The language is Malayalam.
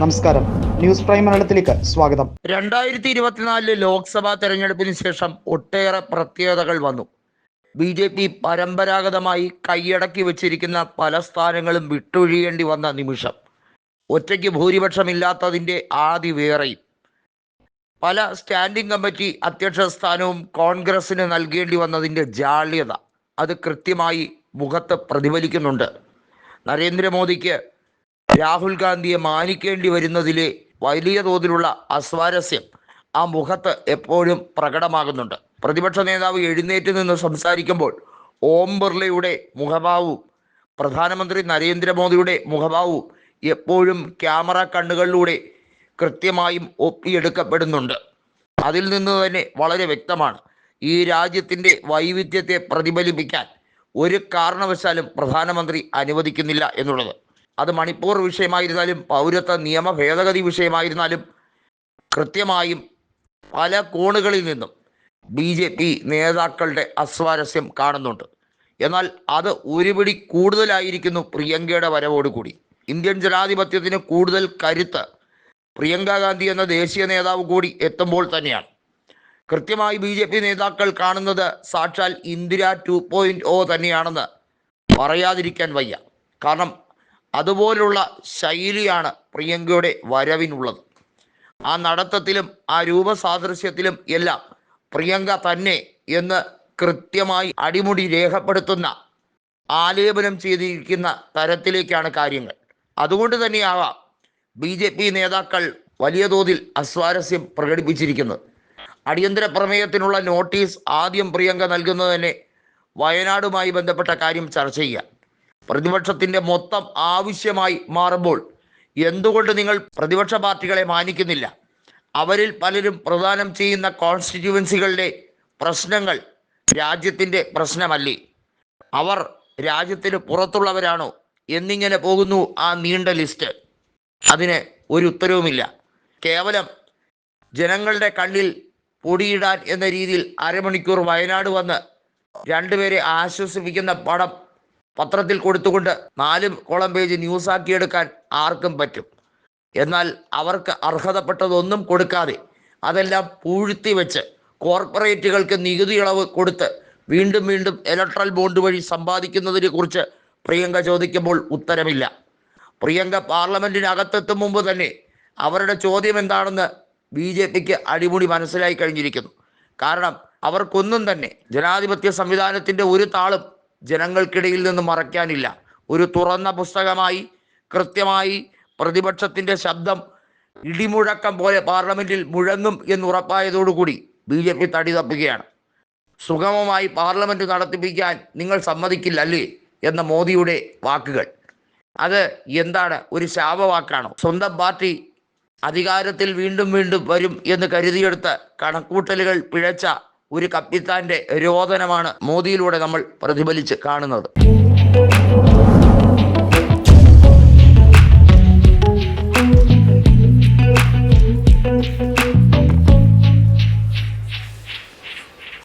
നമസ്കാരം. ന്യൂസ് പ്രൈം മലയാളത്തിലേക്ക് സ്വാഗതം. രണ്ടായിരത്തി ഇരുപത്തിനാലിലെ ലോക്സഭാ തെരഞ്ഞെടുപ്പിന് ശേഷം ഒട്ടേറെ പ്രത്യേകതകൾ വന്നു. ബി ജെ പി പരമ്പരാഗതമായി കൈയടക്കി വെച്ചിരിക്കുന്ന പല സ്ഥാനങ്ങളും വിട്ടൊഴിയേണ്ടി വന്ന നിമിഷം ഒറ്റയ്ക്ക് ഭൂരിപക്ഷമില്ലാത്തതിന്റെ ആദി വേറെയും. പല സ്റ്റാൻഡിംഗ് കമ്മിറ്റി അധ്യക്ഷ സ്ഥാനവും കോൺഗ്രസിന് നൽകേണ്ടി വന്നതിന്റെ ജാള്യത അത് കൃത്യമായി മുഖത്ത് പ്രതിഫലിക്കുന്നുണ്ട്. നരേന്ദ്രമോദിക്ക് രാഹുൽ ഗാന്ധിയെ മാനിക്കേണ്ടി വരുന്നതിലെ വലിയ തോതിലുള്ള അസ്വാരസ്യം ആ മുഖത്ത് എപ്പോഴും പ്രകടമാകുന്നുണ്ട്. പ്രതിപക്ഷ നേതാവ് എഴുന്നേറ്റ് നിന്ന് സംസാരിക്കുമ്പോൾ ഓം ബിർളയുടെ മുഖഭാവവും പ്രധാനമന്ത്രി നരേന്ദ്രമോദിയുടെ മുഖഭാവവും എപ്പോഴും ക്യാമറ കണ്ണുകളിലൂടെ കൃത്യമായും ഒപ്പിയെടുക്കപ്പെടുന്നുണ്ട്. അതിൽ നിന്ന് തന്നെ വളരെ വ്യക്തമാണ്. ഈ രാജ്യത്തിന്റെ വൈവിധ്യത്തെ പ്രതിഫലിപ്പിക്കാൻ ഒരു കാരണവശാലും പ്രധാനമന്ത്രി അനുവദിക്കുന്നില്ല എന്നുള്ളത്. അത് മണിപ്പൂർ വിഷയമായിരുന്നാലും പൗരത്വ നിയമ ഭേദഗതി വിഷയമായിരുന്നാലും കൃത്യമായും പല കോണുകളിൽ നിന്നും ബി ജെ പി നേതാക്കളുടെ അസ്വാരസ്യം കാണുന്നുണ്ട്. എന്നാൽ അത് ഒരുപിടി കൂടുതലായിരിക്കുന്നു പ്രിയങ്കയുടെ വരവോടുകൂടി. ഇന്ത്യൻ ജനാധിപത്യത്തിന് കൂടുതൽ കരുത്ത് പ്രിയങ്ക ഗാന്ധി എന്ന ദേശീയ നേതാവ് കൂടി എത്തുമ്പോൾ തന്നെയാണ്. കൃത്യമായി ബി ജെ പി നേതാക്കൾ കാണുന്നത് സാക്ഷാൽ ഇന്ദിര ടു പോയിന്റ് ഓ തന്നെയാണെന്ന് പറയാതിരിക്കാൻ വയ്യ. കാരണം അതുപോലുള്ള ശൈലിയാണ് പ്രിയങ്കയുടെ വരവിനുള്ളത്. ആ നടത്തത്തിലും ആ രൂപസാദൃശ്യത്തിലും എല്ലാം പ്രിയങ്ക തന്നെ എന്ന് കൃത്യമായി അടിമുടി രേഖപ്പെടുത്തുന്ന ആലേപനം ചെയ്തിരിക്കുന്ന തരത്തിലേക്കാണ് കാര്യങ്ങൾ. അതുകൊണ്ട് തന്നെയാവാം ബി ജെ പി നേതാക്കൾ വലിയ തോതിൽ അസ്വാരസ്യം പ്രകടിപ്പിച്ചിരിക്കുന്നത്. അടിയന്തര പ്രമേയത്തിനുള്ള നോട്ടീസ് ആദ്യം പ്രിയങ്ക നൽകുന്നത് തന്നെ വയനാടുമായി ബന്ധപ്പെട്ട കാര്യം ചർച്ച ചെയ്യാൻ. പ്രതിപക്ഷത്തിന്റെ മൊത്തം ആവശ്യമായി മാറുമ്പോൾ എന്തുകൊണ്ട് നിങ്ങൾ പ്രതിപക്ഷ പാർട്ടികളെ മാനിക്കുന്നില്ല? അവരിൽ പലരും പ്രദാനം ചെയ്യുന്ന കോൺസ്റ്റിറ്റ്യുവൻസികളുടെ പ്രശ്നങ്ങൾ രാജ്യത്തിന്റെ പ്രശ്നമല്ലേ? അവർ രാജ്യത്തിന് പുറത്തുള്ളവരാണോ? എന്നിങ്ങനെ പോകുന്നു ആ നീണ്ട ലിസ്റ്റ് അതിന് ഒരു ഉത്തരവുമില്ല. കേവലം ജനങ്ങളുടെ കണ്ണിൽ പൊടിയിടാൻ എന്ന രീതിയിൽ അരമണിക്കൂർ വയനാട് വന്ന് രണ്ടുപേരെ ആശ്വസിപ്പിക്കുന്ന പടം പത്രത്തിൽ കൊടുത്തുകൊണ്ട് നാല് കോളം പേജ് ന്യൂസാക്കിയെടുക്കാൻ ആർക്കും പറ്റും. എന്നാൽ അവർക്ക് അർഹതപ്പെട്ടതൊന്നും കൊടുക്കാതെ അതെല്ലാം പൂഴ്ത്തി വെച്ച് കോർപ്പറേറ്റുകൾക്ക് നികുതി ഇളവ് കൊടുത്ത് വീണ്ടും വീണ്ടും ഇലക്ട്രൽ ബോണ്ട് വഴി സമ്പാദിക്കുന്നതിനെ കുറിച്ച് പ്രിയങ്ക ചോദിക്കുമ്പോൾ ഉത്തരമില്ല. പ്രിയങ്ക പാർലമെന്റിനകത്തെത്തും മുമ്പ് തന്നെ അവരുടെ ചോദ്യം എന്താണെന്ന് ബി ജെ പിക്ക് അടിമുടി മനസ്സിലായി കഴിഞ്ഞിരിക്കുന്നു. കാരണം അവർക്കൊന്നും തന്നെ ജനാധിപത്യ സംവിധാനത്തിന്റെ ഒരു താളും ജനങ്ങൾക്കിടയിൽ നിന്ന് മറയ്ക്കാനില്ല. ഒരു തുറന്ന പുസ്തകമായി കൃത്യമായി പ്രതിപക്ഷത്തിന്റെ ശബ്ദം ഇടിമുഴക്കം പോലെ പാർലമെന്റിൽ മുഴങ്ങും എന്നുറപ്പായതോടുകൂടി ബി ജെ പി തടി തപ്പുകയാണ്. സുഗമമായി പാർലമെന്റ് നടത്തിപ്പിക്കാൻ നിങ്ങൾ സമ്മതിക്കില്ല അല്ലേ എന്ന മോദിയുടെ വാക്കുകൾ. അത് എന്താണ് ഒരു ശാപവാക്കാണോ? സ്വന്തം പാർട്ടി അധികാരത്തിൽ വീണ്ടും വീണ്ടും വരും എന്ന് കരുതിയെടുത്ത് കണക്കൂട്ടലുകൾ പിഴച്ച ഒരു കപ്പിത്താന്റെ രോദനമാണ് മോദിയിലൂടെ നമ്മൾ പ്രതിഫലിച്ച് കാണുന്നത്.